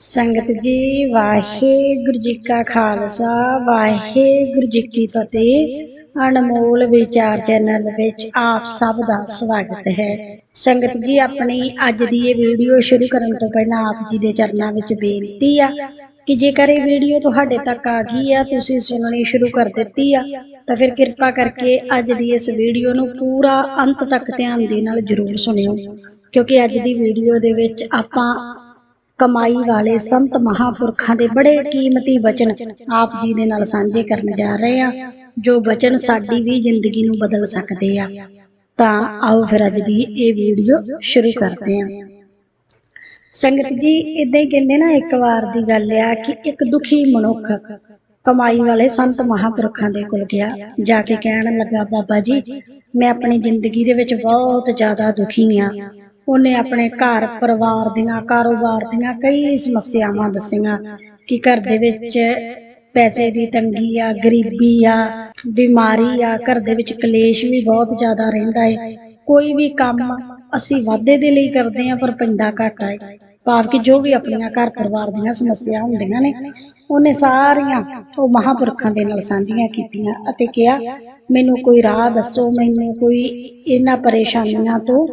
ਸੰਗਤ ਜੀ, ਵਾਹਿਗੁਰੂ ਜੀ ਕਾ ਖਾਲਸਾ, ਵਾਹਿਗੁਰੂ ਜੀ ਕੀ ਫਤਿਹ। ਅਨਮੋਲ ਵਿਚਾਰ ਚੈਨਲ ਵਿੱਚ ਆਪ ਸਭ ਦਾ ਸਵਾਗਤ ਹੈ। ਸੰਗਤ ਜੀ, ਆਪਣੀ ਅੱਜ ਦੀ ਇਹ ਵੀਡੀਓ ਸ਼ੁਰੂ ਕਰਨ ਤੋਂ ਪਹਿਲਾਂ ਆਪ ਜੀ ਦੇ ਚਰਨਾਂ ਵਿੱਚ ਬੇਨਤੀ ਆ ਕਿ ਜੇਕਰ ਇਹ ਵੀਡੀਓ ਤੁਹਾਡੇ ਤੱਕ ਆ ਗਈ ਆ, ਤੁਸੀਂ ਸੁਣਨੀ ਸ਼ੁਰੂ ਕਰ ਦਿੱਤੀ ਆ, ਤਾਂ ਫਿਰ ਕਿਰਪਾ ਕਰਕੇ ਅੱਜ ਦੀ ਇਸ ਵੀਡੀਓ ਨੂੰ ਪੂਰਾ ਅੰਤ ਤੱਕ ਧਿਆਨ ਦੇ ਨਾਲ ਜ਼ਰੂਰ ਸੁਣਿਓ। ਕਿਉਂਕਿ ਅੱਜ ਦੀ ਵੀਡੀਓ ਦੇ ਵਿੱਚ ਆਪਾਂ ਕਮਾਈ ਵਾਲੇ ਸੰਤ ਮਹਾਪੁਰਖਾਂ ਦੇ ਬੜੇ ਕੀਮਤੀ ਬਚਨ ਆਪ ਜੀ ਦੇ ਨਾਲ ਸਾਂਝੇ ਕਰਨ ਜਾ ਰਹੇ ਆ, ਜੋ ਬਚਨ ਸਾਡੀ ਵੀ ਜ਼ਿੰਦਗੀ ਨੂੰ ਬਦਲ ਸਕਦੇ ਆ। ਤਾਂ ਆਓ ਫਿਰ ਅੱਜ ਦੀ ਇਹ ਵੀਡੀਓ ਸ਼ੁਰੂ ਕਰਦੇ ਆ। ਸੰਗਤ ਜੀ ਇਦਾਂ ਹੀ ਕਹਿੰਦੇ ਨਾ, ਇੱਕ ਵਾਰ ਦੀ ਗੱਲ ਆ ਕਿ ਇੱਕ ਦੁਖੀ ਮਨੁੱਖ ਕਮਾਈ ਵਾਲੇ ਸੰਤ ਮਹਾਪੁਰਖਾਂ ਦੇ ਕੋਲ ਗਿਆ, ਜਾ ਕੇ ਕਹਿਣ ਲੱਗਾ, ਬਾਬਾ ਜੀ, ਮੈਂ ਆਪਣੀ ਜ਼ਿੰਦਗੀ ਦੇ ਵਿੱਚ ਬਹੁਤ ਜ਼ਿਆਦਾ ਦੁਖੀ ਆ। ਉਹਨੇ ਆਪਣੇ ਘਰ ਪਰਿਵਾਰ ਦੀਆਂ, ਕਾਰੋਬਾਰ ਦੀਆਂ ਕਈ ਸਮੱਸਿਆਵਾਂ ਦੱਸੀਆਂ ਕਿ ਘਰ ਦੇ ਵਿੱਚ ਪੈਸੇ ਦੀ ਤੰਗੀ ਆ, ਗਰੀਬੀ ਆ, ਬਿਮਾਰੀ ਆ, ਘਰ ਦੇ ਵਿੱਚ ਕਲੇਸ਼ ਵੀ ਬਹੁਤ ਜ਼ਿਆਦਾ ਰਹਿੰਦਾ ਹੈ ਕੋਈ ਵੀ ਕੰਮ ਅਸੀਂ ਵਾਧੇ ਦੇ ਲਈ ਕਰਦੇ ਆ ਪਰ ਪੈਂਦਾ ਘਾਟਾ ਹੈ ਭਾਵ ਕਿ ਜੋ ਵੀ ਆਪਣੀਆਂ ਘਰ ਪਰਿਵਾਰ ਦੀਆਂ ਸਮੱਸਿਆ ਹੁੰਦੀਆਂ ਨੇ, ਉਹਨੇ ਸਾਰੀਆਂ ਉਹ ਮਹਾਪੁਰਖਾਂ ਦੇ ਨਾਲ ਸਾਂਝੀਆਂ ਕੀਤੀਆਂ ਅਤੇ ਕਿਹਾ, ਮੈਨੂੰ ਕੋਈ ਰਾਹ ਦੱਸੋ, ਮੈਨੂੰ ਕੋਈ ਇਹਨਾਂ ਪਰੇਸ਼ਾਨੀਆਂ ਤੋਂ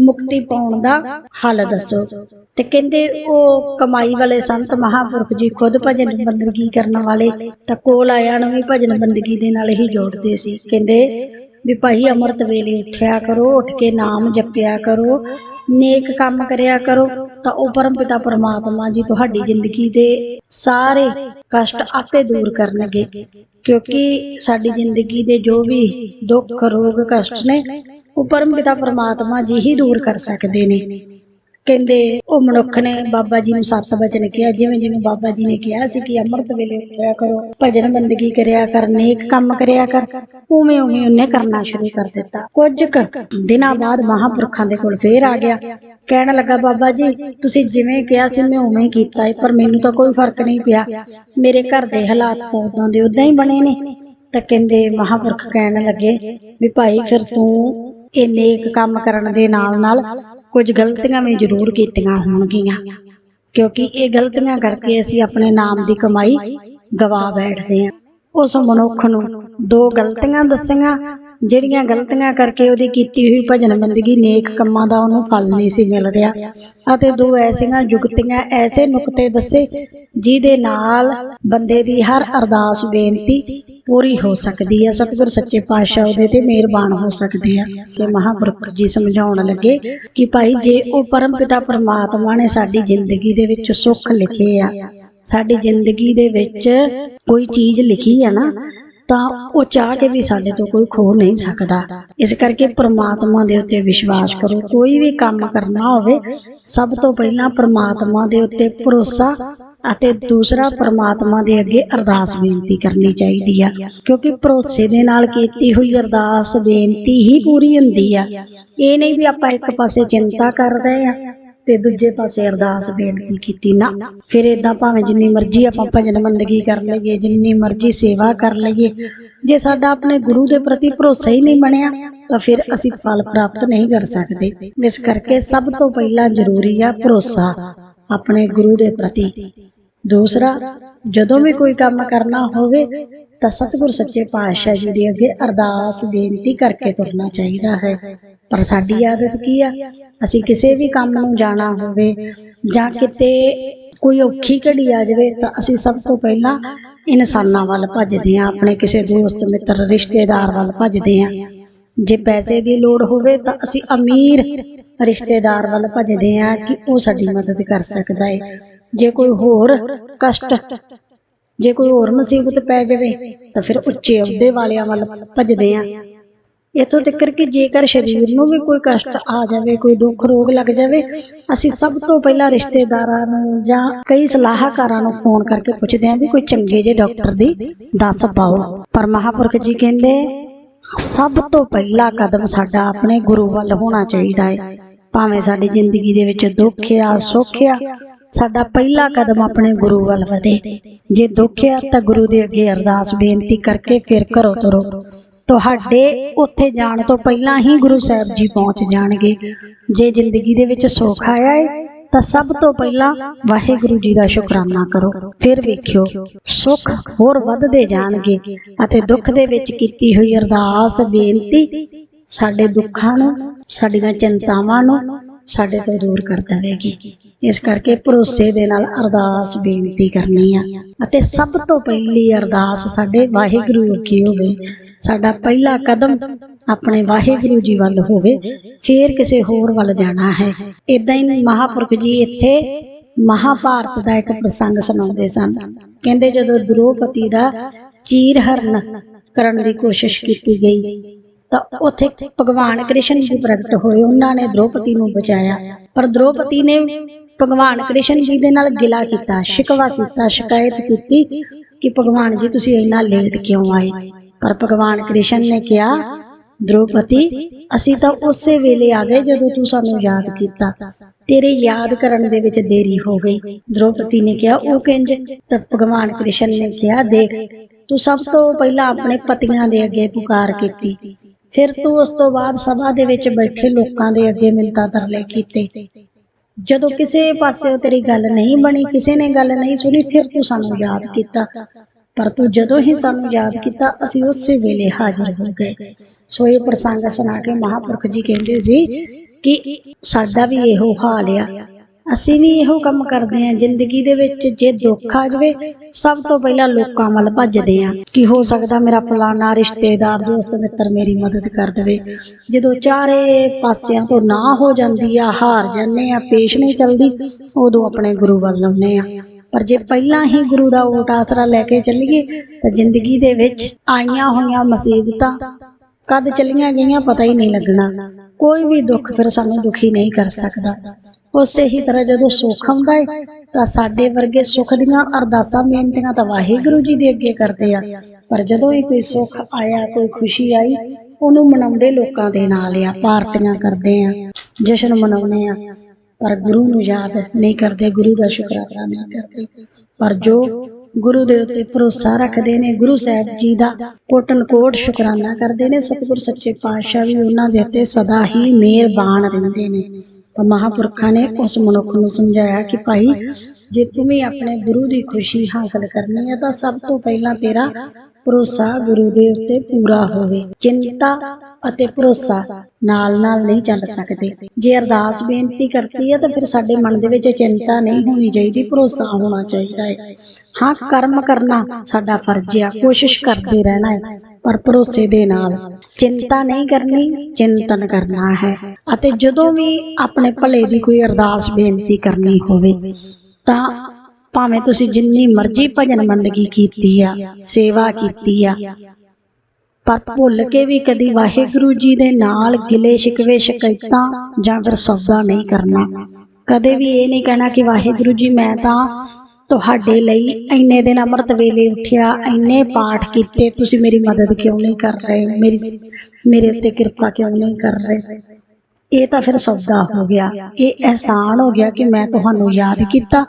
ਮੁਕਤੀ ਪਾਉਣ ਦਾ ਹੱਲ ਦੱਸੋ। ਤੇ ਕਹਿੰਦੇ ਉਹ ਕਮਾਈ ਵਾਲੇ ਸੰਤ ਮਹਾਪੁਰਖ ਜੀ ਖੁਦ ਭਜਨ ਬੰਦਗੀ ਕਰਨ ਵਾਲੇ ਤਾਂ ਕੋਲ ਆਇਆ ਨੂੰ ਵੀ ਭਜਨ ਬੰਦਗੀ ਦੇ ਨਾਲ ਹੀ ਜੋੜਦੇ ਸੀ। ਕਹਿੰਦੇ ਵੀ ਭਾਈ ਅੰਮ੍ਰਿਤ ਵੇਲੇ ਉੱਠਿਆ ਕਰੋ, ਉੱਠ ਕੇ ਨਾਮ ਜਪਿਆ ਕਰੋ, ਨੇਕ ਕੰਮ ਕਰਿਆ ਕਰੋ, ਤਾਂ ਉਹ ਪਰਮ ਪਿਤਾ ਪਰਮਾਤਮਾ ਜੀ ਤੁਹਾਡੀ ਜ਼ਿੰਦਗੀ ਦੇ ਸਾਰੇ ਕਸ਼ਟ ਆਪੇ ਦੂਰ ਕਰਨਗੇ, ਕਿਉਂਕਿ ਸਾਡੀ ਜ਼ਿੰਦਗੀ ਦੇ ਜੋ ਵੀ ਦੁੱਖ, ਰੋਗ, ਕਸ਼ਟ ਨੇ, ਉਹ ਪਰਮ ਪਿਤਾ ਪਰਮਾਤਮਾ ਜੀ ਹੀ ਦੂਰ ਕਰ ਸਕਦੇ ਨੇ। ਕਹਿੰਦੇ ਉਹ ਮਨੁੱਖ ਨੇ ਬਾਬਾ ਜੀ ਨੂੰ ਸੱਤ ਵਚਨ ਕਿਹਾ ਜਿਵੇਂ ਜਿਵੇਂ ਬਾਬਾ ਜੀ ਨੇ ਕਿਹਾ ਸੀ ਕਿ ਅੰਮ੍ਰਿਤ ਵੇਲੇ ਉੱਠਿਆ ਕਰੋ, ਭਜਨ ਬੰਦਗੀ ਕਰਿਆ ਕਰ, ਨੇਕ ਕੰਮ ਕਰਿਆ ਕਰ, ਉਵੇਂ ਉਵੇਂ ਉਹਨੇ ਕਰਨਾ ਸ਼ੁਰੂ ਕਰ ਦਿੱਤਾ। ਕੁਝ ਦਿਨਾਂ ਬਾਅਦ ਮਹਾਪੁਰਖਾਂ ਦੇ ਕੋਲ ਫੇਰ ਆ ਗਿਆ। ਕਹਿਣ ਲੱਗਾ, ਬਾਬਾ ਜੀ, ਤੁਸੀਂ ਜਿਵੇਂ ਕਿਹਾ ਸੀ, ਮੈਂ ਉਵੇਂ ਕੀਤਾ ਹੈ ਪਰ ਮੈਨੂੰ ਤਾਂ ਕੋਈ ਫ਼ਰਕ ਨਹੀਂ ਪਿਆ। ਮੇਰੇ ਘਰ ਦੇ ਹਾਲਾਤ ਤਾਂ ਉਦਾਂ ਦੇ ਉਦਾਂ ਹੀ ਬਣੇ ਨੇ। ਤਾਂ ਕਹਿੰਦੇ ਮਹਾਪੁਰਖ ਕਹਿਣ ਲੱਗੇ, ਵੀ ਭਾਈ, ਫਿਰ ਤੂੰ ਇਹ ਨੇਕ ਕੰਮ ਕਰਨ ਦੇ ਨਾਲ ਨਾਲ ਕੁਝ ਗਲਤੀਆਂ ਵੀ ਜ਼ਰੂਰ ਕੀਤੀਆਂ ਹੋਣਗੀਆਂ। ਕਿਉਂਕਿ ਇਹ ਗਲਤੀਆਂ ਕਰਕੇ ਅਸੀਂ ਆਪਣੇ ਨਾਮ ਦੀ ਕਮਾਈ ਗਵਾ ਬੈਠਦੇ ਹਾਂ। ਉਸ ਮਨੁੱਖ ਨੂੰ ਦੋ ਗਲਤੀਆਂ ਦੱਸੀਆਂ ਜਿਹੜੀਆਂ ਗਲਤੀਆਂ ਕਰਕੇ ਉਹਦੀ ਕੀਤੀ ਹੋਈ ਭਜਨ ਬੰਦਗੀ ਨੇਕ ਕੰਮਾਂ ਦਾ ਉਹਨੂੰ ਫਲ ਨਹੀਂ ਸੀ ਮਿਲ ਰਿਹਾ। ਅਤੇ ਦੋ ਐਸੀਆਂ ਜੁਗਤੀਆਂ ਐਸੇ ਨੁਕਤੇ ਦੱਸੇ ਜਿਹਦੇ ਨਾਲ ਬੰਦੇ ਦੀ ਹਰ ਅਰਦਾਸ ਬੇਨਤੀ ਪੂਰੀ ਹੋ ਸਕਦੀ ਹੈ। ਸਤਿਗੁਰ ਸੱਚੇ ਪਾਤਸ਼ਾਹ ਉਹਦੇ ਤੇ ਮਿਹਰਬਾਨ ਹੋ ਸਕਦੇ ਆ। ਤੇ ਮਹਾਂਪੁਰਖ ਜੀ ਸਮਝਾਉਣ ਲੱਗੇ ਕਿ ਭਾਈ ਜੇ ਉਹ ਪਰਮ ਪਿਤਾ ਪਰਮਾਤਮਾ ਨੇ ਸਾਡੀ ਜ਼ਿੰਦਗੀ ਦੇ ਵਿੱਚ ਸੁੱਖ ਲਿਖੇ ਆ, ਸਾਡੀ ਜ਼ਿੰਦਗੀ ਦੇ ਵਿੱਚ ਕੋਈ ਚੀਜ਼ ਲਿਖੀ ਹੈ ਨਾ ਤਾਂ ਉਹ ਚਾਹ ਕੇ ਵੀ ਸਾਡੇ ਤੋਂ ਕੋਈ ਖੋ ਨਹੀਂ ਸਕਦਾ। ਇਸ ਕਰਕੇ ਪ੍ਰਮਾਤਮਾ ਦੇ ਉੱਤੇ ਵਿਸ਼ਵਾਸ ਕਰੋ, ਕੋਈ ਵੀ ਕੰਮ ਕਰਨਾ ਹੋਵੇ, ਸਭ ਤੋਂ ਪਹਿਲਾਂ ਪ੍ਰਮਾਤਮਾ ਦੇ ਉੱਤੇ ਭਰੋਸਾ ਅਤੇ ਦੂਸਰਾ ਪ੍ਰਮਾਤਮਾ ਦੇ ਅੱਗੇ ਅਰਦਾਸ ਬੇਨਤੀ ਕਰਨੀ ਚਾਹੀਦੀ ਆ। ਕਿਉਂਕਿ ਭਰੋਸੇ ਦੇ ਨਾਲ ਕੀਤੀ ਹੋਈ ਅਰਦਾਸ ਬੇਨਤੀ ਹੀ ਪੂਰੀ ਹੁੰਦੀ ਆ। ਇਹ ਨਹੀਂ ਵੀ ਆਪਾਂ ਇੱਕ ਪਾਸੇ ਚਿੰਤਾ ਕਰ ਰਹੇ ਆ ਤੇ ਦੂਜੇ ਪਾਸੇ ਅਰਦਾਸ ਬੇਨਤੀ ਕੀਤੀ, ਨਾ। ਫਿਰ ਇਦਾਂ ਭਾਵੇਂ ਜਿੰਨੀ ਮਰਜ਼ੀ ਆਪਾਂ ਭਜਨ ਬੰਦਗੀ ਕਰ ਲਈਏ, ਜਿੰਨੀ ਮਰਜ਼ੀ ਸੇਵਾ ਕਰ ਲਈਏ, ਜੇ ਸਾਡਾ ਆਪਣੇ ਗੁਰੂ ਦੇ ਪ੍ਰਤੀ ਭਰੋਸਾ ਹੀ ਨਹੀਂ ਬਣਿਆ, ਤਾਂ ਫਿਰ ਅਸੀਂ ਫਲ ਪ੍ਰਾਪਤ ਨਹੀਂ ਕਰ ਸਕਦੇ। ਇਸ ਕਰਕੇ ਸਭ ਤੋਂ ਪਹਿਲਾਂ ਜ਼ਰੂਰੀ ਆ ਭਰੋਸਾ, ਆਪਣੇ ਗੁਰੂ ਦੇ ਪ੍ਰਤੀ। ਦੂਸਰਾ, ਜਦੋਂ ਵੀ ਕੋਈ ਕੰਮ ਕਰਨਾ ਹੋਵੇ, ਤਾਂ ਸਤਿਗੁਰ ਸੱਚੇ ਪਾਤਸ਼ਾਹ ਜੀ ਦੀ ਅੱਗੇ ਅਰਦਾਸ ਬੇਨਤੀ ਕਰਕੇ ਤੁਰਨਾ ਚਾਹੀਦਾ ਹੈ। ਪਰ ਸਾਡੀ ਆਦਤ ਕੀ ਆ? ਅਸੀਂ ਕਿਸੇ ਵੀ ਕੰਮ ਨੂੰ ਜਾਣਾ ਹੋਵੇ ਜਾਂ ਕਿਤੇ ਕੋਈ ਔਖੀ ਘੜੀ ਆ ਜਾਵੇ ਤਾਂ ਅਸੀਂ ਸਭ ਤੋਂ ਪਹਿਲਾਂ ਇਨਸਾਨਾਂ ਵੱਲ ਭੱਜਦੇ ਹਾਂ, ਆਪਣੇ ਕਿਸੇ ਦੋਸਤ, ਮਿੱਤਰ, ਰਿਸ਼ਤੇਦਾਰ ਵੱਲ ਭੱਜਦੇ ਹਾਂ। ਜੇ ਪੈਸੇ ਦੀ ਲੋੜ ਹੋਵੇ ਤਾਂ ਅਸੀਂ ਅਮੀਰ ਰਿਸ਼ਤੇਦਾਰ ਵੱਲ ਭੱਜਦੇ ਹਾਂ ਕਿ ਉਹ ਸਾਡੀ ਮਦਦ ਕਰ ਸਕਦਾ ਹੈ ਜੇ ਕੋਈ ਹੋਰ ਕਸ਼ਟ, ਜੇ ਕੋਈ ਹੋਰ ਮੁਸੀਬਤ ਪੈ ਜਾਵੇ ਤਾਂ ਫਿਰ ਉੱਚੇ ਅਹੁਦੇ ਵਾਲਿਆਂ ਵੱਲ ਭੱਜਦੇ ਹਾਂ। ਇਥੋਂ ਤੱਕ ਕਿ ਜੇਕਰ ਸਰੀਰ ਨੂੰ ਵੀ ਕੋਈ ਕਸ਼ਟ ਆ ਜਾਵੇ ਕੋਈ ਦੁੱਖ ਰੋਗ ਲੱਗ ਜਾਵੇ ਅਸੀਂ ਸਭ ਤੋਂ ਪਹਿਲਾਂ ਰਿਸ਼ਤੇਦਾਰਾਂ ਨੂੰ ਜਾਂ ਕਈ ਸਲਾਹਕਾਰਾਂ ਨੂੰ ਫੋਨ ਕਰਕੇ ਪੁੱਛਦੇ ਹਾਂ ਵੀ ਕੋਈ ਚੰਗੇ ਜੇ ਡਾਕਟਰ ਦੀ ਦੱਸ ਪਾਓ। ਪਰ ਮਹਾਪੁਰਖ ਜੀ ਕਹਿੰਦੇ ਸਭ ਤੋਂ ਪਹਿਲਾ ਕਦਮ ਸਾਡਾ ਆਪਣੇ ਗੁਰੂ ਵੱਲ ਹੋਣਾ ਚਾਹੀਦਾ ਹੈ ਭਾਵੇਂ ਸਾਡੀ ਜ਼ਿੰਦਗੀ ਦੇ ਵਿੱਚ ਦੁੱਖ ਆ ਸੁੱਖ ਆ ਸਾਡਾ ਪਹਿਲਾ ਕਦਮ ਆਪਣੇ ਗੁਰੂ ਵੱਲ ਵਧੇ। ਜੇ ਦੁੱਖ ਆ ਤਾਂ ਗੁਰੂ ਦੇ ਅੱਗੇ ਅਰਦਾਸ ਬੇਨਤੀ ਕਰਕੇ ਫਿਰ ਘਰੋਂ ਤੁਰੋ। ਤੁਹਾਡੇ ਉੱਥੇ ਜਾਣ ਤੋਂ ਪਹਿਲਾਂ ਹੀ ਗੁਰੂ ਸਾਹਿਬ ਜੀ ਪਹੁੰਚ ਜਾਣਗੇ। ਜੇ ਜ਼ਿੰਦਗੀ ਦੇ ਵਿੱਚ ਸੁੱਖ ਆਇਆ ਹੈ ਤਾਂ ਸਭ ਤੋਂ ਪਹਿਲਾਂ ਵਾਹਿਗੁਰੂ ਜੀ ਦਾ ਸ਼ੁਕਰਾਨਾ ਕਰੋ। ਫਿਰ ਵੇਖਿਓ, ਸੁੱਖ ਹੋਰ ਵੱਧਦੇ ਜਾਣਗੇ ਅਤੇ ਦੁੱਖ ਦੇ ਵਿੱਚ ਕੀਤੀ ਹੋਈ ਅਰਦਾਸ, ਬੇਨਤੀ ਸਾਡੇ ਦੁੱਖਾਂ ਨੂੰ, ਸਾਡੀਆਂ ਚਿੰਤਾਵਾਂ ਨੂੰ ਸਾਡੇ ਤੋਂ ਦੂਰ ਕਰ ਦੇਵੇਗੀ ਇਸ ਕਰਕੇ ਭਰੋਸੇ ਦੇ ਨਾਲ ਅਰਦਾਸ, ਬੇਨਤੀ ਕਰਨੀ ਆ ਅਤੇ ਸਭ ਤੋਂ ਪਹਿਲੀ ਅਰਦਾਸ ਸਾਡੇ ਵਾਹਿਗੁਰੂ ਅੱਗੇ ਹੋਵੇ। ਸਾਡਾ ਪਹਿਲਾ ਕਦਮ ਆਪਣੇ ਵਾਹਿਗੁਰੂ ਜੀ ਵੱਲ ਹੋਵੇ, ਫੇਰ ਕਿਸੇ ਹੋਰ ਵੱਲ ਜਾਣਾ ਹੈ। ਇਦਾਂ ਹੀ ਮਹਾਪੁਰਖ ਜੀ ਇੱਥੇ ਮਹਾਭਾਰਤ ਦਾ ਇੱਕ ਪ੍ਰਸੰਗ ਸੁਣਾਉਂਦੇ ਸਨ। ਕਹਿੰਦੇ ਜਦੋਂ ਦ੍ਰੋਪਦੀ ਦਾ ਚੀਰ ਹਰਨ ਕਰਨ ਦੀ ਕੋਸ਼ਿਸ਼ ਕੀਤੀ ਗਈ, ਤਾਂ ਉੱਥੇ ਭਗਵਾਨ ਕ੍ਰਿਸ਼ਨ ਜੀ ਪ੍ਰਗਟ ਹੋਏ। ਉਹਨਾਂ ਨੇ ਦ੍ਰੋਪਦੀ ਨੂੰ ਬਚਾਇਆ। ਪਰ ਦ੍ਰੋਪਦੀ ਨੇ ਭਗਵਾਨ ਕ੍ਰਿਸ਼ਨ ਜੀ ਦੇ ਨਾਲ ਗਿਲਾ ਕੀਤਾ, ਸ਼ਿਕਵਾ ਕੀਤਾ, ਸ਼ਿਕਾਇਤ ਕੀਤੀ ਕਿ ਭਗਵਾਨ ਜੀ, ਤੁਸੀਂ ਇੰਨਾ ਲੇਟ ਕਿਉਂ ਆਏ? ਪਰ ਭਗਵਾਨ ਕ੍ਰਿਸ਼ਨ ਨੇ ਕਿਹਾ, ਦ੍ਰੋਪਦੀ, ਅਸੀਂ ਤਾਂ ਉਸੇ ਵੇਲੇ ਆ ਗਏ ਜਦੋਂ ਤੂੰ ਸਾਨੂੰ ਯਾਦ ਕੀਤਾ। ਤੇਰੇ ਯਾਦ ਕਰਨ ਦੇ ਵਿੱਚ ਦੇਰੀ ਹੋ ਗਈ। ਦ੍ਰੋਪਦੀ ਨੇ ਕਿਹਾ, ਉਹ ਕਿੰਜ? ਤਾਂ ਭਗਵਾਨ ਕ੍ਰਿਸ਼ਨ ਨੇ ਕਿਹਾ, ਦੇਖ, ਤੂੰ ਸਭ ਤੋਂ ਪਹਿਲਾਂ ਆਪਣੇ ਪਤੀਆਂ ਦੇ ਅੱਗੇ ਪੁਕਾਰ ਕੀਤੀ। ਫਿਰ ਤੂੰ ਉਸ ਤੋਂ ਬਾਅਦ ਸਭਾ ਦੇ ਵਿੱਚ ਬੈਠੇ ਲੋਕਾਂ ਦੇ ਅੱਗੇ ਮਿੰਤਾ ਤਰਲੇ ਕੀਤੇ। ਜਦੋਂ ਕਿਸੇ ਪਾਸੇ ਤੇਰੀ ਗੱਲ ਨਹੀਂ ਬਣੀ, ਕਿਸੇ ਨੇ ਗੱਲ ਨਹੀਂ ਸੁਣੀ, ਫਿਰ ਤੂੰ ਸਾਨੂੰ ਯਾਦ ਕੀਤਾ। ਪਰ ਤੂੰ ਜਦੋਂ ਹੀ ਸਾਨੂੰ ਯਾਦ ਕੀਤਾ, ਅਸੀਂ ਉਸੇ ਵੇਲੇ ਹਾਜ਼ਰ ਹੋ ਗਏ। ਸੋ ਇਹ ਪ੍ਰਸੰਗ ਸੁਣਾ ਕੇ ਮਹਾਪੁਰਖ ਜੀ ਕਹਿੰਦੇ ਸੀ ਕਿ ਸਾਡਾ ਵੀ ਇਹੋ ਹਾਲ ਆ। ਅਸੀਂ ਵੀ ਇਹੋ ਕੰਮ ਕਰਦੇ ਆ ਜ਼ਿੰਦਗੀ ਦੇ ਵਿੱਚ ਜੇ ਦੁੱਖ ਆ ਜਾਵੇ, ਸਭ ਤੋਂ ਪਹਿਲਾਂ ਲੋਕਾਂ ਵੱਲ ਭੱਜਦੇ ਆ ਕਿ ਹੋ ਸਕਦਾ ਮੇਰਾ ਫਲਾਣਾ ਰਿਸ਼ਤੇਦਾਰ, ਦੋਸਤ, ਮਿੱਤਰ ਮੇਰੀ ਮਦਦ ਕਰ ਦੇਵੇ। ਜਦੋਂ ਚਾਰੇ ਪਾਸਿਆਂ ਤੋਂ ਨਾ ਹੋ ਜਾਂਦੀ ਆ, ਹਾਰ ਜਾਂਦੇ ਆ ਪੇਸ਼ ਨਹੀਂ ਚੱਲਦੀ, ਉਦੋਂ ਆਪਣੇ ਗੁਰੂ ਵੱਲ ਆਉਂਦੇ ਆ ਪਰ ਜੇ ਪਹਿਲਾਂ ਹੀ ਗੁਰੂ ਦਾ ਓਟ ਆਸਰਾ ਲੈ ਕੇ ਚੱਲੀਏ, ਤਾਂ ਜ਼ਿੰਦਗੀ ਦੇ ਵਿੱਚ ਆਈਆਂ ਹੋਈਆਂ ਮੁਸੀਬਤਾਂ ਕਦ ਚਲੀਆਂ ਗਈਆਂ ਪਤਾ ਹੀ ਨਹੀਂ ਲੱਗਣਾ। ਕੋਈ ਵੀ ਦੁੱਖ ਫਿਰ ਸਾਨੂੰ ਦੁਖੀ ਨਹੀਂ ਕਰ ਸਕਦਾ। ਉਸੇ ਹੀ ਤਰ੍ਹਾਂ ਜਦੋਂ ਸੁੱਖ ਆਉਂਦਾ ਹੈ ਤਾਂ ਸਾਡੇ ਵਰਗੇ ਸੁੱਖ ਦੀਆਂ ਅਰਦਾਸਾਂ, ਬੇਨਤੀਆਂ ਤਾਂ ਵਾਹਿਗੁਰੂ ਜੀ ਦੇ ਅੱਗੇ ਕਰਦੇ ਆ। ਪਰ ਜਦੋਂ ਹੀ ਕੋਈ ਸੁੱਖ ਆਇਆ, ਕੋਈ ਖੁਸ਼ੀ ਆਈ, ਉਹਨੂੰ ਮਨਾਉਂਦੇ ਲੋਕਾਂ ਦੇ ਨਾਲ ਆ, ਪਾਰਟੀਆਂ ਕਰਦੇ ਆ, ਜਸ਼ਨ ਮਨਾਉਂਦੇ ਆ। ਪਰ ਗੁਰੂ ਨੂੰ ਯਾਦ ਨਹੀਂ ਕਰਦੇ, ਗੁਰੂ ਦਾ ਸ਼ੁਕਰਾਨਾ ਨਹੀਂ ਕਰਦੇ। ਪਰ ਜੋ ਗੁਰੂ ਦੇ ਉੱਤੇ ਭਰੋਸਾ ਰੱਖਦੇ ਨੇ, ਗੁਰੂ ਸਾਹਿਬ ਜੀ ਦਾ ਕੋਟਨ ਕੋਟ ਸ਼ੁਕਰਾਨਾ ਕਰਦੇ ਨੇ, ਸਤਿਗੁਰ ਸੱਚੇ ਪਾਤਸ਼ਾਹ ਵੀ ਉਹਨਾਂ ਦੇ ਉੱਤੇ ਸਦਾ ਹੀ ਮਿਹਰਬਾਨ ਰਹਿੰਦੇ ਨੇ। ਤਾਂ ਮਹਾਪੁਰਖਾਂ ਨੇ ਉਸ ਮਨੁੱਖ ਨੂੰ ਸਮਝਾਇਆ ਕਿ ਭਾਈ ਜੇ ਤੂੰ ਵੀ ਆਪਣੇ ਗੁਰੂ ਦੀ ਖੁਸ਼ੀ ਹਾਸਲ ਕਰਨੀ ਹੈ, ਤਾਂ ਸਭ ਤੋਂ ਪਹਿਲਾਂ ਤੇਰਾ ਭਰੋਸਾ ਗੁਰੂ ਦੇ ਉੱਤੇ ਪੂਰਾ ਹੋਵੇ। ਚਿੰਤਾ ਅਤੇ ਭਰੋਸਾ ਨਾਲ ਨਾਲ ਨਹੀਂ ਚੱਲ ਸਕਦੇ। ਜੇ ਅਰਦਾਸ ਬੇਨਤੀ ਕਰਤੀ ਹੈ, ਤਾਂ ਫਿਰ ਸਾਡੇ ਮਨ ਦੇ ਵਿੱਚ ਚਿੰਤਾ ਨਹੀਂ ਹੋਣੀ ਚਾਹੀਦੀ, ਭਰੋਸਾ ਹੋਣਾ ਚਾਹੀਦਾ ਹੈ। ਹਾਂ, ਕਰਮ ਕਰਨਾ ਸਾਡਾ ਫਰਜ਼ ਆ, ਕੋਸ਼ਿਸ਼ ਕਰਦੇ ਰਹਿਣਾ ਹੈ, ਪਰ ਭਰੋਸੇ ਦੇ ਨਾਲ। ਚਿੰਤਾ ਨਹੀਂ ਕਰਨੀ, ਚਿੰਤਨ ਕਰਨਾ ਹੈ। ਅਤੇ ਜਦੋਂ ਵੀ ਆਪਣੇ ਭਲੇ ਦੀ ਕੋਈ ਅਰਦਾਸ ਬੇਨਤੀ ਕਰਨੀ ਹੋਵੇ ਤਾਂ ਭਾਵੇਂ ਤੁਸੀਂ ਜਿੰਨੀ ਮਰਜ਼ੀ ਭਜਨ ਬੰਦਗੀ ਕੀਤੀ ਆ, ਸੇਵਾ ਕੀਤੀ ਆ, ਪਰ ਭੁੱਲ ਕੇ ਵੀ ਕਦੀ ਵਾਹਿਗੁਰੂ ਜੀ ਦੇ ਨਾਲ ਗਿਲੇ ਸ਼ਿਕਵੇ ਸ਼ਿਕਾਇਤਾਂ ਜਾਂ ਫਿਰ ਸੌਦਾ ਨਹੀਂ ਕਰਨਾ। ਕਦੇ ਵੀ ਇਹ ਨਹੀਂ ਕਹਿਣਾ ਕਿ ਵਾਹਿਗੁਰੂ ਜੀ ਮੈਂ ਤਾਂ ਤੁਹਾਡੇ ਲਈ ਇੰਨੇ ਦਿਨ ਅੰਮ੍ਰਿਤ ਵੇਲੇ ਉੱਠਿਆ, ਇੰਨੇ ਪਾਠ ਕੀਤੇ, ਤੁਸੀਂ ਮੇਰੀ ਮਦਦ ਕਿਉਂ ਨਹੀਂ ਕਰ ਰਹੇ? ਮੇਰੀ ਮੇਰੇ ਉੱਤੇ ਕਿਰਪਾ ਕਿਉਂ ਨਹੀਂ ਕਰ ਰਹੇ? ਇਹ ਤਾਂ ਫਿਰ ਸੌਦਾ ਹੋ ਗਿਆ। ਇਹ ਅਹਿਸਾਨ ਹੋ ਗਿਆ ਕਿ ਮੈਂ ਤੁਹਾਨੂੰ ਯਾਦ ਕੀਤਾ।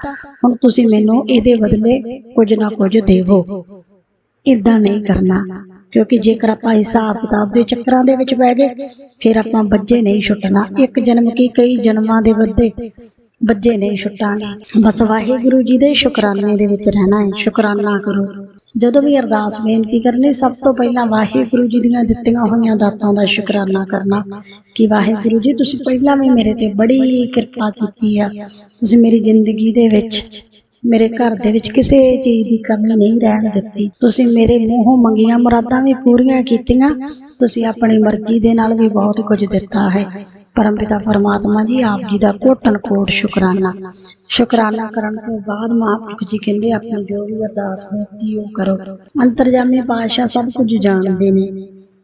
ਹੁਣ ਤੁਸੀਂ ਮੈਨੂੰ ਇਹਦੇ ਬਦਲੇ ਕੁਝ ਨਾ ਕੁਝ ਦੇਵੋ। ਇਦਾਂ ਨਹੀਂ ਕਰਨਾ। ਕਿਉਂਕਿ ਜੇਕਰ ਆਪਾਂ ਹਿਸਾਬ ਕਿਤਾਬ ਦੇ ਚੱਕਰਾਂ ਦੇ ਵਿੱਚ ਪੈ ਗਏ, ਫਿਰ ਆਪਾਂ ਬੱਜੇ ਨਹੀਂ ਛੁੱਟਣਾ। ਇੱਕ ਜਨਮ ਕੀ ਕਈ ਜਨਮਾਂ ਦੇ ਬੱਦੇ ਬੱਜੇ ਨਹੀਂ ਛੁੱਟਾਂਗੇ। ਬਸ ਵਾਹਿਗੁਰੂ ਜੀ ਦੇ ਸ਼ੁਕਰਾਨੇ ਦੇ ਵਿੱਚ ਰਹਿਣਾ ਹੈ। ਸ਼ੁਕਰਾਨਾ ਕਰੋ। ਜਦੋਂ ਵੀ ਅਰਦਾਸ ਬੇਨਤੀ ਕਰਨੀ, ਸਭ ਤੋਂ ਪਹਿਲਾਂ ਵਾਹਿਗੁਰੂ ਜੀ ਦੀਆਂ ਦਿੱਤੀਆਂ ਹੋਈਆਂ ਦਾਤਾਂ ਦਾ ਸ਼ੁਕਰਾਨਾ ਕਰਨਾ ਕਿ ਵਾਹਿਗੁਰੂ ਜੀ, ਤੁਸੀਂ ਪਹਿਲਾਂ ਵੀ ਮੇਰੇ ਤੇ ਬੜੀ ਕਿਰਪਾ ਕੀਤੀ ਆ। ਤੁਸੀਂ ਮੇਰੀ ਜ਼ਿੰਦਗੀ ਦੇ ਵਿੱਚ, ਮੇਰੇ ਘਰ ਦੇ ਵਿੱਚ ਕਿਸੇ ਚੀਜ਼ ਦੀ ਕਮੀ ਨਹੀਂ ਰਹਿਣ ਦਿੱਤੀ। ਤੁਸੀਂ ਮੇਰੇ ਮੂੰਹੋਂ ਮੰਗੀਆਂ ਮੁਰਾਦਾਂ ਵੀ ਪੂਰੀਆਂ ਕੀਤੀਆਂ। ਤੁਸੀਂ ਆਪਣੀ ਮਰਜ਼ੀ ਦੇ ਨਾਲ ਵੀ ਬਹੁਤ ਕੁਝ ਦਿੱਤਾ ਹੈ। ਪਰਮ ਪਿਤਾ ਪਰਮਾਤਮਾ ਜੀ, ਆਪ ਜੀ ਦਾ ਕੋਟਨ ਕੋਟ ਸ਼ੁਕਰਾਨਾ। ਸ਼ੁਕਰਾਨਾ ਕਰਨ ਤੋਂ ਬਾਅਦ ਮਹਾਂਪੁਰਖ ਜੀ ਕਹਿੰਦੇ, ਆਪਣੀ ਜੋ ਵੀ ਅਰਦਾਸ ਬੇਨਤੀ ਉਹ ਕਰੋ। ਅੰਤਰਜਾਮੀ ਪਾਤਸ਼ਾਹ ਸਭ ਕੁਝ ਜਾਣਦੇ ਨੇ।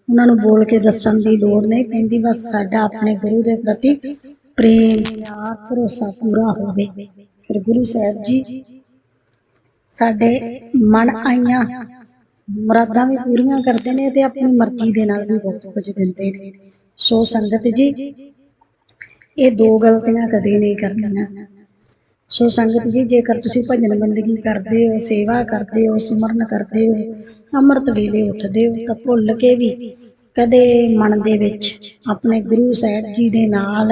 ਉਹਨਾਂ ਨੂੰ ਬੋਲ ਕੇ ਦੱਸਣ ਦੀ ਲੋੜ ਨਹੀਂ ਪੈਂਦੀ, ਬਸ ਸਾਡਾ ਆਪਣੇ ਗੁਰੂ ਦੇ ਪ੍ਰਤੀ ਪ੍ਰੇਮ, ਪਿਆਰ, ਭਰੋਸਾ ਪੂਰਾ ਹੋਵੇ। ਫਿਰ ਗੁਰੂ ਸਾਹਿਬ ਜੀ ਸਾਡੇ ਮਨ ਆਈਆਂ ਮੁਰਾਦਾਂ ਵੀ ਪੂਰੀਆਂ ਕਰਦੇ ਨੇ ਤੇ ਆਪਣੀ ਮਰਜ਼ੀ ਦੇ ਨਾਲ ਵੀ ਬਹੁਤ ਕੁਝ ਦਿੰਦੇ ਨੇ। ਸੋ ਸੰਗਤ ਜੀ ਇਹ ਦੋ ਗਲਤੀਆਂ ਕਦੇ ਨਹੀਂ ਕਰਨੀਆਂ। ਸੋ ਸੰਗਤ ਜੀ, ਜੇਕਰ ਤੁਸੀਂ ਭਜਨ ਬੰਦਗੀ ਕਰਦੇ ਹੋ, ਸੇਵਾ ਕਰਦੇ ਹੋ, ਸਿਮਰਨ ਕਰਦੇ ਹੋ, ਅੰਮ੍ਰਿਤ ਵੇਲੇ ਉੱਠਦੇ ਹੋ, ਤਾਂ ਭੁੱਲ ਕੇ ਵੀ ਕਦੇ ਮਨ ਦੇ ਵਿੱਚ ਆਪਣੇ ਗੁਰੂ ਸਾਹਿਬ ਜੀ ਦੇ ਨਾਲ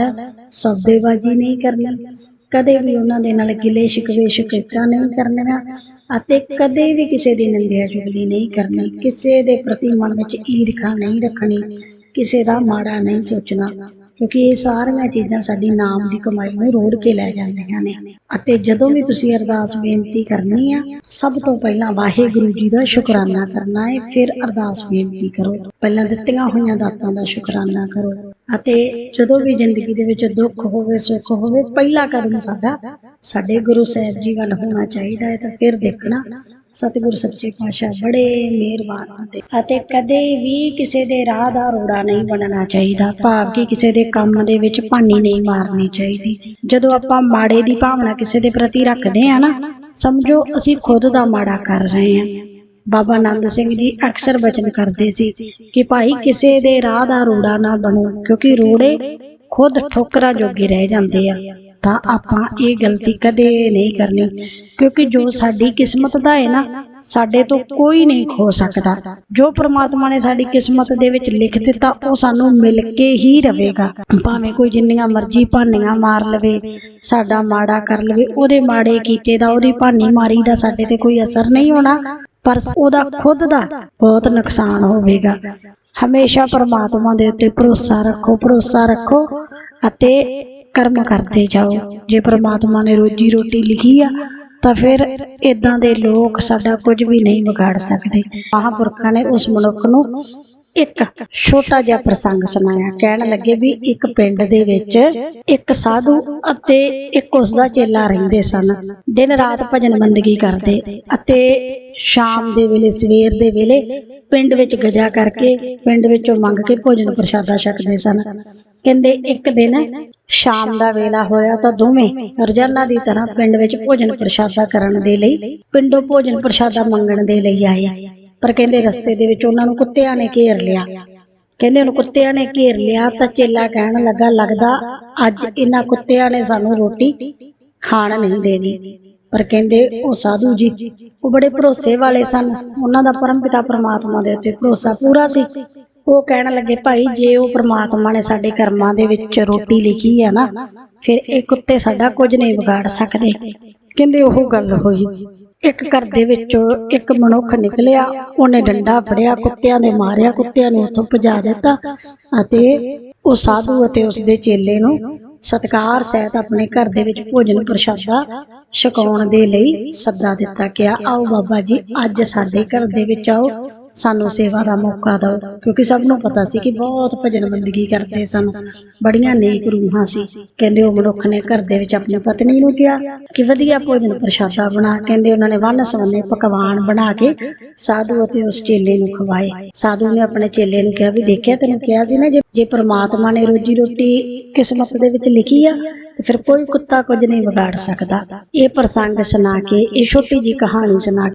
ਸੌਦੇਬਾਜ਼ੀ ਨਹੀਂ ਕਰਨੀ, ਕਦੇ ਵੀ ਉਹਨਾਂ ਦੇ ਨਾਲ ਗਿਲੇ ਸ਼ਿਕਵੇ ਸ਼ਿਕਾਇਤਾਂ ਨਹੀਂ ਕਰਨੀਆਂ ਅਤੇ ਕਦੇ ਵੀ ਕਿਸੇ ਦੀ ਨਿੰਦਿਆ ਚੁਗਲੀ ਨਹੀਂ ਕਰਨੀ, ਕਿਸੇ ਦੇ ਪ੍ਰਤੀ ਮਨ ਵਿੱਚ ਈਰਖਾ ਨਹੀਂ ਰੱਖਣੀ, ਕਿਸੇ ਦਾ ਮਾੜਾ ਨਹੀਂ ਸੋਚਣਾ। ਕਿਉਂਕਿ ਇਹ ਸਾਰੀਆਂ ਚੀਜ਼ਾਂ ਸਾਡੀ ਨਾਮ ਦੀ ਕਮਾਈ ਨੂੰ ਰੋੜ ਕੇ ਲੈ ਜਾਂਦੀਆਂ ਨੇ। ਅਤੇ ਜਦੋਂ ਵੀ ਤੁਸੀਂ ਅਰਦਾਸ ਬੇਨਤੀ ਕਰਨੀ ਆ, ਸਭ ਤੋਂ ਪਹਿਲਾਂ ਵਾਹਿਗੁਰੂ ਜੀ ਦਾ ਸ਼ੁਕਰਾਨਾ ਕਰਨਾ ਹੈ ਫਿਰ ਅਰਦਾਸ ਬੇਨਤੀ ਕਰੋ। ਪਹਿਲਾਂ ਦਿੱਤੀਆਂ ਹੋਈਆਂ ਦਾਤਾਂ ਦਾ ਸ਼ੁਕਰਾਨਾ ਕਰੋ। ਅਤੇ ਜਦੋਂ ਵੀ ਜ਼ਿੰਦਗੀ ਦੇ ਵਿੱਚ ਦੁੱਖ ਹੋਵੇ, ਸੁੱਖ ਹੋਵੇ, ਪਹਿਲਾ ਕਦਮ ਸਾਡਾ ਸਾਡੇ ਗੁਰੂ ਸਾਹਿਬ ਜੀ ਵੱਲ ਹੋਣਾ ਚਾਹੀਦਾ ਹੈ ਤਾਂ ਫਿਰ ਦੇਖਣਾ ਸਤਿਗੁਰ ਸੱਚੇ ਪਾਤਸ਼ਾਹ ਬੜੇ ਮਿਹਰਬਾਨ ਅਤੇ ਕਦੇ ਵੀ ਕਿਸੇ ਦੇ ਰਾਹ ਦਾ ਰੋੜਾ ਨਹੀਂ ਬਣਨਾ ਚਾਹੀਦਾ। ਭਾਵ ਕਿ ਕਿਸੇ ਦੇ ਕੰਮ ਦੇ ਵਿੱਚ ਭਾਨੀ ਨਹੀਂ ਮਾਰਨੀ ਚਾਹੀਦੀ। ਜਦੋਂ ਆਪਾਂ ਮਾੜੇ ਦੀ ਭਾਵਨਾ ਕਿਸੇ ਦੇ ਪ੍ਰਤੀ ਰੱਖਦੇ ਆ ਨਾ, ਸਮਝੋ ਅਸੀਂ ਖੁਦ ਦਾ ਮਾੜਾ ਕਰ ਰਹੇ ਹਾਂ ਬਾਬਾ ਆਨੰਦ ਸਿੰਘ ਜੀ ਅਕਸਰ ਬਚਨ ਕਰਦੇ ਸੀ ਕਿ ਭਾਈ ਕਿਸੇ ਦੇ ਰਾਹ ਦਾ ਰੋੜਾ ਨਾ ਬਣੋ, ਕਿਉਂਕਿ ਰੋੜੇ ਖੁਦ ਠੋਕਰਾਂ ਜੋਗੇ ਰਹਿ ਜਾਂਦੇ ਆ। ਤਾਂ ਆਪਾਂ ਇਹ ਗਲਤੀ ਕਦੇ ਨਹੀਂ ਕਰਨੀ, ਕਿਉਂਕਿ ਜੋ ਸਾਡੀ ਕਿਸਮਤ ਦਾ ਹੈ ਨਾ, ਸਾਡੇ ਤੋਂ ਕੋਈ ਨਹੀਂ ਖੋ ਸਕਦਾ। ਜੋ ਪ੍ਰਮਾਤਮਾ ਨੇ ਸਾਡੀ ਕਿਸਮਤ ਦੇ ਵਿੱਚ ਲਿਖ ਦਿੱਤਾ, ਉਹ ਸਾਨੂੰ ਮਿਲ ਕੇ ਹੀ ਰਵੇਗਾ ਭਾਵੇਂ ਕੋਈ ਜਿੰਨੀਆਂ ਮਰਜ਼ੀ ਭਾਨੀਆਂ ਮਾਰ ਲਵੇ, ਸਾਡਾ ਮਾੜਾ ਕਰ ਲਵੇ, ਉਹਦੇ ਮਾੜੇ ਕੀਤੇ ਦਾ, ਉਹਦੀ ਭਾਨੀ ਮਾਰੀ ਦਾ ਸਾਡੇ ਤੇ ਕੋਈ ਅਸਰ ਨਹੀਂ ਹੋਣਾ, ਪਰ ਉਹਦਾ ਖੁਦ ਦਾ ਬਹੁਤ ਨੁਕਸਾਨ ਹੋਵੇਗਾ। ਹਮੇਸ਼ਾ ਪ੍ਰਮਾਤਮਾ ਦੇ ਉੱਤੇ ਭਰੋਸਾ ਰੱਖੋ ਭਰੋਸਾ ਰੱਖੋ ਅਤੇ ਕਰਮ ਕਰਦੇ ਜਾਓ। ਜੇ ਪ੍ਰਮਾਤਮਾ ਨੇ ਰੋਜੀ ਰੋਟੀ ਲਿਖੀ ਆ, ਤਾਂ ਫਿਰ ਇਦਾਂ ਦੇ ਲੋਕ ਸਾਡਾ ਕੁਝ ਵੀ ਨਹੀਂ ਵਿਗਾੜ ਸਕਦੇ। ਮਹਾਂਪੁਰਖਾਂ ਨੇ ਉਸ ਮਨੁੱਖ ਨੂੰ ਇੱਕ ਛੋਟਾ ਜਿਹਾ ਪ੍ਰਸੰਗ ਸੁਣਾਇਆ। ਕਹਿਣ ਲੱਗੇ ਵੀ ਇੱਕ ਪਿੰਡ ਦੇ ਵਿੱਚ ਇੱਕ ਸਾਧੂ ਅਤੇ ਇੱਕ ਉਸ ਦਾ ਚੇਲਾ ਰਹਿੰਦੇ ਸਨ। ਦਿਨ ਰਾਤ ਭਜਨ ਬੰਦਗੀ ਕਰਦੇ ਅਤੇ ਸ਼ਾਮ ਦੇ ਵੇਲੇ, ਸਵੇਰ ਦੇ ਵੇਲੇ ਪਿੰਡ ਵਿੱਚ ਗਜਾ ਕਰਕੇ ਪਿੰਡ ਵਿੱਚੋਂ ਮੰਗ ਕੇ ਭੋਜਨ ਪ੍ਰਸ਼ਾਦਾ ਛਕਦੇ ਸਨ। ਕਹਿੰਦੇ ਇੱਕ ਦਿਨ ਸ਼ਾਮ ਦਾ ਵੇਲਾ ਹੋਇਆ ਤਾਂ ਦੋਵੇਂ ਰੋਜ਼ਾਨਾ ਦੀ ਤਰ੍ਹਾਂ ਪਿੰਡ ਵਿੱਚ ਭੋਜਨ ਪ੍ਰਸ਼ਾਦਾ ਕਰਨ ਦੇ ਲਈ, ਪਿੰਡੋਂ ਭੋਜਨ ਪ੍ਰਸ਼ਾਦਾ ਮੰਗਣ ਦੇ ਲਈ ਆਏ। ਪਰ ਕਹਿੰਦੇ ਰਸਤੇ ਦੇ ਵਿੱਚ ਉਹਨਾਂ ਨੂੰ ਕੁੱਤਿਆਂ ਨੇ ਘੇਰ ਲਿਆ। ਕਹਿੰਦੇ ਉਹਨੂੰ ਕੁੱਤਿਆਂ ਨੇ ਘੇਰ ਲਿਆ ਤਾਂ ਚੇਲਾ ਕਹਿਣ ਲੱਗਾ, ਲੱਗਦਾ ਅੱਜ ਇਹਨਾਂ ਕੁੱਤਿਆਂ ਨੇ ਸਾਨੂੰ ਰੋਟੀ ਖਾਣ ਨਹੀਂ ਦੇਣੀ। ਪਰ ਕਹਿੰਦੇ ਉਹ ਸਾਧੂ ਜੀ, ਉਹ ਬੜੇ ਭਰੋਸੇ ਵਾਲੇ ਸਨ। ਉਹਨਾਂ ਦਾ ਪਰਮ ਪਿਤਾ ਪ੍ਰਮਾਤਮਾ ਦੇ ਉੱਤੇ ਭਰੋਸਾ ਪੂਰਾ ਸੀ। ਉਹ ਕਹਿਣ ਲੱਗੇ, ਭਾਈ, ਜੇ ਉਹ ਪ੍ਰਮਾਤਮਾ ਨੇ ਸਾਡੇ ਕਰਮਾਂ ਦੇ ਵਿੱਚ ਰੋਟੀ ਲਿਖੀ ਆ ਨਾ, ਫਿਰ ਇਹ ਕੁੱਤੇ ਸਾਡਾ ਕੁਝ ਨਹੀਂ ਵਿਗਾੜ ਸਕਦੇ। ਕਹਿੰਦੇ, ਉਹ ਗੱਲ ਹੋਈ। ਇੱਕ ਘਰ ਦੇ ਵਿੱਚੋਂ ਇੱਕ ਮਨੁੱਖ ਨਿਕਲਿਆ, ਉਹਨੇ ਡੰਡਾ ਫੜਿਆ, ਕੁੱਤਿਆਂ ਦੇ ਮਾਰਿਆ, ਕੁੱਤਿਆਂ ਨੂੰ ਉੱਥੋਂ ਭਜਾ ਦਿੱਤਾ ਅਤੇ ਉਹ ਸਾਧੂ ਅਤੇ ਉਸ ਦੇ ਚੇਲੇ ਨੂੰ ਸਤਕਾਰ ਸਹਿਤ ਆਪਣੇ ਘਰ ਦੇ ਵਿੱਚ ਭੋਜਨ ਪ੍ਰਸ਼ਾਦਾ ਛਕਾਉਣ ਦੇ ਲਈ ਸੱਦਾ ਦਿੱਤਾ ਗਿਆ ਆਓ ਬਾਬਾ ਜੀ, ਅੱਜ ਸਾਡੇ ਘਰ ਦੇ ਵਿੱਚ ਆਓ ਸਾਨੂੰ ਸੇਵਾ ਦਾ ਮੌਕਾ ਦਿਓ ਕਿਉਂਕਿ ਸਭ ਨੂੰ ਪਤਾ ਸੀ ਕਿ ਬਹੁਤ ਭਜਨ ਬੰਦਗੀ ਕਰਦੇ ਸਨ। ਬੜੀਆਂ ਨੇਕ ਰੂਹਾਂ ਸੀ। ਕਹਿੰਦੇ ਉਹ ਮਨੁੱਖ ਨੇ ਘਰ ਦੇ ਵਿੱਚ ਆਪਣੀ ਪਤਨੀ ਨੂੰ ਕਿਹਾ ਕਿ ਵਧੀਆ ਭੋਜਨ ਪ੍ਰਸ਼ਾਦਾ ਬਣਾ। ਕਹਿੰਦੇ ਉਹਨਾਂ ਨੇ ਵੰਨ ਸਵੰਨੇ ਪਕਵਾਨ ਬਣਾ ਕੇ ਸਾਧੂ ਅਤੇ ਉਸ ਚੇਲੇ ਨੂੰ ਖਵਾਏ। ਸਾਧੂ ਨੇ ਆਪਣੇ ਚੇਲੇ ਨੂੰ ਕਿਹਾ ਵੀ ਦੇਖਿਆ ਤੈਨੂੰ ਕਿਹਾ ਸੀ ਨਾ ਜੇ ਜੇ ਪ੍ਰਮਾਤਮਾ ਨੇ ਰੋਜੀ ਰੋਟੀ ਕਿਸਮਤ ਦੇ ਵਿੱਚ ਲਿਖੀ ਆ ਤੇ ਫਿਰ ਕੋਈ ਕੁੱਤਾ ਕੁਝ ਨਹੀਂ ਵਿਗਾੜ ਸਕਦਾ। ਇਹ ਪ੍ਰਸੰਗ ਸੁਣਾ ਕੇ ਇਹ ਛੋਟੀ ਜੀ ਕਹਾਣੀ ਸੁਣਾ